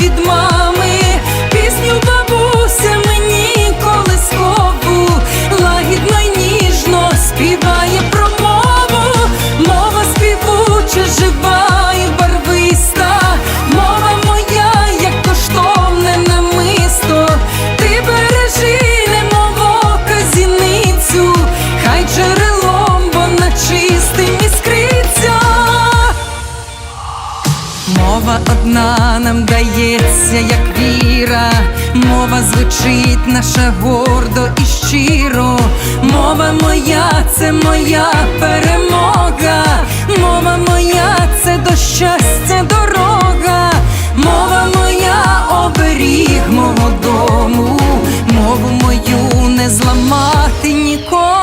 від Мова одна нам дається, як віра, мова звучить наша гордо і щиро, мова моя, це моя перемога, мова моя, це до щастя дорога, мова моя оберіг мого дому, мову мою не зламати ніколи.